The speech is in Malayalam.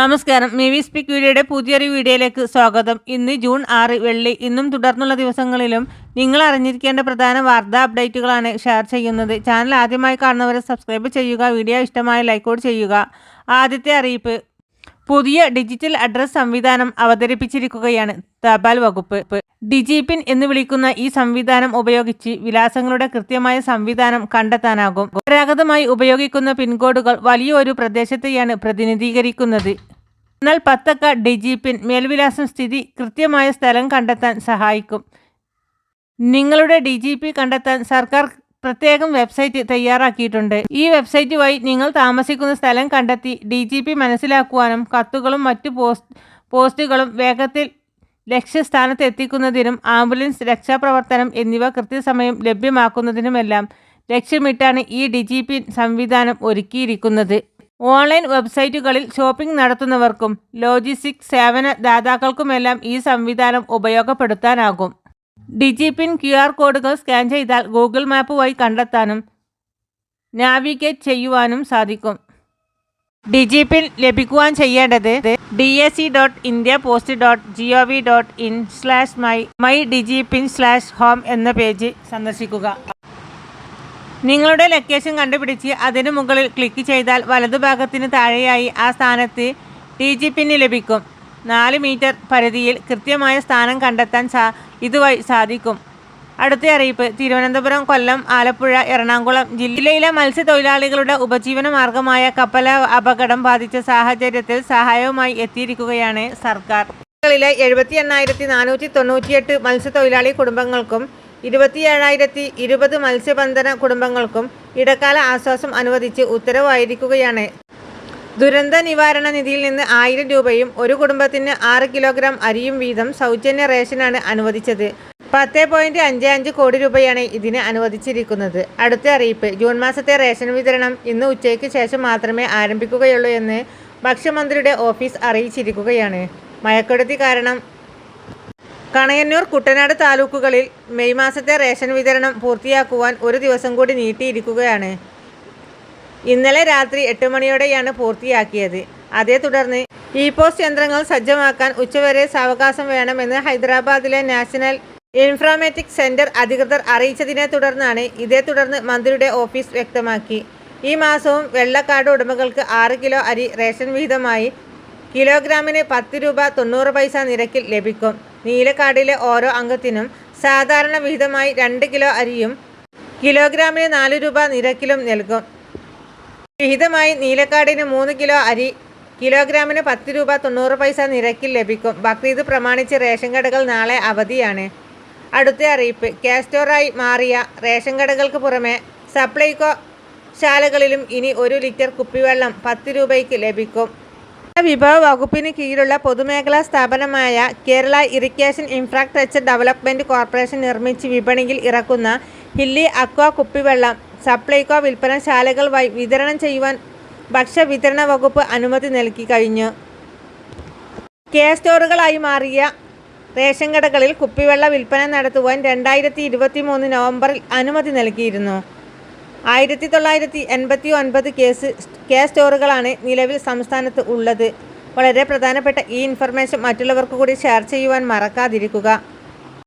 നമസ്കാരം. മേവി സ്പീക്ക് വീഡിയോയുടെ പുതിയൊരു വീഡിയോയിലേക്ക് സ്വാഗതം. ഇന്ന് ജൂൺ ആറ് വെള്ളി. ഇന്നും തുടർന്നുള്ള ദിവസങ്ങളിലും നിങ്ങൾ അറിഞ്ഞിരിക്കേണ്ട പ്രധാന വാർത്താ അപ്ഡേറ്റുകളാണ് ഷെയർ ചെയ്യുന്നത്. ചാനൽ ആദ്യമായി കാണുന്നവരെ സബ്സ്ക്രൈബ് ചെയ്യുക വീഡിയോ ഇഷ്ടമായ ലൈക്കോട് ചെയ്യുക. ആദ്യത്തെ അറിയിപ്പ്. പുതിയ ഡിജിറ്റൽ അഡ്രസ് സംവിധാനം അവതരിപ്പിച്ചിരിക്കുകയാണ് തപാൽ വകുപ്പ്. ഡിജിപിൻ എന്ന് വിളിക്കുന്ന ഈ സംവിധാനം ഉപയോഗിച്ച് വിലാസങ്ങളുടെ കൃത്യമായ സംവിധാനം കണ്ടെത്താനാകും. പരമ്പരാഗതമായി ഉപയോഗിക്കുന്ന പിൻകോഡുകൾ വലിയൊരു പ്രദേശത്തെയാണ് പ്രതിനിധീകരിക്കുന്നത്. എന്നാൽ പത്തക്ക ഡിജിപിൻ മേൽവിലാസം സ്ഥിതി കൃത്യമായ സ്ഥലം കണ്ടെത്താൻ സഹായിക്കും. നിങ്ങളുടെ ഡി ജി പി കണ്ടെത്താൻ സർക്കാർ പ്രത്യേകം വെബ്സൈറ്റ് തയ്യാറാക്കിയിട്ടുണ്ട്. ഈ വെബ്സൈറ്റ് വഴി നിങ്ങൾ താമസിക്കുന്ന സ്ഥലം കണ്ടെത്തി ഡി മനസ്സിലാക്കുവാനും കത്തുകളും മറ്റു പോസ്റ്റ് പോസ്റ്റുകളും വേഗത്തിൽ ലക്ഷ്യസ്ഥാനത്ത് എത്തിക്കുന്നതിനും ആംബുലൻസ് രക്ഷാപ്രവർത്തനം എന്നിവ കൃത്യസമയം ലഭ്യമാക്കുന്നതിനുമെല്ലാം ലക്ഷ്യമിട്ടാണ് ഈ ഡി ജി പി സംവിധാനം ഒരുക്കിയിരിക്കുന്നത്. ഓൺലൈൻ വെബ്സൈറ്റുകളിൽ ഷോപ്പിംഗ് നടത്തുന്നവർക്കും ലോജിസ്റ്റിക് സേവന ദാതാക്കൾക്കുമെല്ലാം ഈ സംവിധാനം ഉപയോഗപ്പെടുത്താനാകും. DIGIPIN Q R codes scan ചെയ്താൽ ഗൂഗിൾ മാപ്പ് വഴി കണ്ടെത്താനും നാവിഗേറ്റ് ചെയ്യുവാനും സാധിക്കും. ഡിജിപിൻ ലഭിക്കുവാൻ ചെയ്യേണ്ടത് D S C dot India post dot G O V dot in slash my my DIGIPIN slash home എന്ന പേജ് സന്ദർശിക്കുക. നിങ്ങളുടെ ലൊക്കേഷൻ കണ്ടുപിടിച്ച് അതിന് മുകളിൽ ക്ലിക്ക് ചെയ്താൽ വലതുഭാഗത്തിന് താഴെയായി ആ സ്ഥാനത്ത് ഡി ജി പിന് ലഭിക്കും. നാല് മീറ്റർ പരിധിയിൽ കൃത്യമായ സ്ഥാനം കണ്ടെത്താൻ സാ ഇതുവഴി സാധിക്കും. അടുത്ത അറിയിപ്പ്. തിരുവനന്തപുരം കൊല്ലം ആലപ്പുഴ എറണാകുളം ജില്ലയിലെ മത്സ്യത്തൊഴിലാളികളുടെ ഉപജീവന മാർഗമായ കപ്പല അപകടം ബാധിച്ച സാഹചര്യത്തിൽ സഹായവുമായി എത്തിയിരിക്കുകയാണ് സർക്കാർ. ജില്ലകളിലെ എഴുപത്തി എണ്ണായിരത്തി നാനൂറ്റി തൊണ്ണൂറ്റിയെട്ട് മത്സ്യത്തൊഴിലാളി കുടുംബങ്ങൾക്കും ഇരുപത്തിയേഴായിരത്തി ഇരുപത് മത്സ്യബന്ധന കുടുംബങ്ങൾക്കും ഇടക്കാല ആശ്വാസം അനുവദിച്ച് ഉത്തരവായിരിക്കുകയാണ്. ദുരന്ത നിവാരണ നിധിയിൽ നിന്ന് ആയിരം രൂപയും ഒരു കുടുംബത്തിന് ആറ് കിലോഗ്രാം അരിയും വീതം സൗജന്യ റേഷനാണ് അനുവദിച്ചത്. പത്ത് പോയിന്റ് അഞ്ച് അഞ്ച് കോടി രൂപയാണ് ഇതിന് അനുവദിച്ചിരിക്കുന്നത്. അടുത്ത അറിയിപ്പ് ജൂൺ മാസത്തെ റേഷൻ വിതരണം ഇന്ന് ഉച്ചയ്ക്ക് ശേഷം മാത്രമേ ആരംഭിക്കുകയുള്ളൂ എന്ന് ഭക്ഷ്യമന്ത്രിയുടെ ഓഫീസ് അറിയിച്ചിരിക്കുകയാണ്. മയക്കെടുത്തി കാരണം കണയന്നൂർ കുട്ടനാട് താലൂക്കുകളിൽ മെയ് മാസത്തെ റേഷൻ വിതരണം പൂർത്തിയാക്കുവാൻ ഒരു ദിവസം കൂടി നീട്ടിയിരിക്കുകയാണ്. ഇന്നലെ രാത്രി എട്ട് മണിയോടെയാണ് പൂർത്തിയാക്കിയത്. അതേ തുടർന്ന് ഇ പോസ്റ്റ് യന്ത്രങ്ങൾ സജ്ജമാക്കാൻ ഉച്ചവരെ സാവകാശം വേണമെന്ന് ഹൈദരാബാദിലെ നാഷണൽ ഇൻഫ്രാമാറ്റിക് സെന്റർ അധികൃതർ അറിയിച്ചതിനെ തുടർന്നാണ് ഇതേ തുടർന്ന് മന്ത്രിയുടെ ഓഫീസ് വ്യക്തമാക്കി. ഈ മാസവും വെള്ളക്കാട് ഉടമകൾക്ക് ആറ് കിലോ അരി റേഷൻ വിഹിതമായി കിലോഗ്രാമിന് പത്ത് രൂപ തൊണ്ണൂറ് പൈസ നിരക്കിൽ ലഭിക്കും. നീലക്കാടിലെ ഓരോ അംഗത്തിനും സാധാരണ വിഹിതമായി രണ്ട് കിലോ അരിയും കിലോഗ്രാമിന് നാല് രൂപ നിരക്കിലും നൽകും. വിഹിതമായി നീലക്കാടിന് മൂന്ന് കിലോ അരി കിലോഗ്രാമിന് പത്ത് രൂപ തൊണ്ണൂറ് പൈസ നിരക്കിൽ ലഭിക്കും. ബക്രീദ് പ്രമാണിച്ച് റേഷൻ കടകൾ നാളെ അവധിയാണ്. അടുത്ത അറിയിപ്പ്. കാസ്റ്റോറായി മാറിയ റേഷൻ കടകൾക്ക് പുറമെ സപ്ലൈകോ ശാലകളിലും ഇനി ഒരു ലിറ്റർ കുപ്പിവെള്ളം പത്ത് രൂപയ്ക്ക് ലഭിക്കും. വിഭവ വകുപ്പിന് കീഴിലുള്ള പൊതുമേഖലാ സ്ഥാപനമായ Kerala irrigation infrastructure development corporation നിർമ്മിച്ച് വിപണിയിൽ ഇറക്കുന്ന ഹില്ലി അക്വ കുപ്പിവെള്ളം സപ്ലൈകോ വിൽപ്പനശാലകൾ വഴി വിതരണം ചെയ്യുവാൻ ഭക്ഷ്യവിതരണ വകുപ്പ് അനുമതി നൽകി കഴിഞ്ഞു. കെ സ്റ്റോറുകളായി മാറിയ റേഷൻ കടകളിൽ കുപ്പിവെള്ള വിൽപ്പന നടത്തുവാൻ രണ്ടായിരത്തി ഇരുപത്തി മൂന്ന് നവംബറിൽ അനുമതി നൽകിയിരുന്നു. ആയിരത്തി തൊള്ളായിരത്തി എൺപത്തി ഒൻപത് കേസ് കെ സ്റ്റോറുകളാണ് നിലവിൽ സംസ്ഥാനത്ത് ഉള്ളത്. വളരെ പ്രധാനപ്പെട്ട ഈ ഇൻഫർമേഷൻ മറ്റുള്ളവർക്ക് കൂടി ഷെയർ ചെയ്യുവാൻ മറക്കാതിരിക്കുക.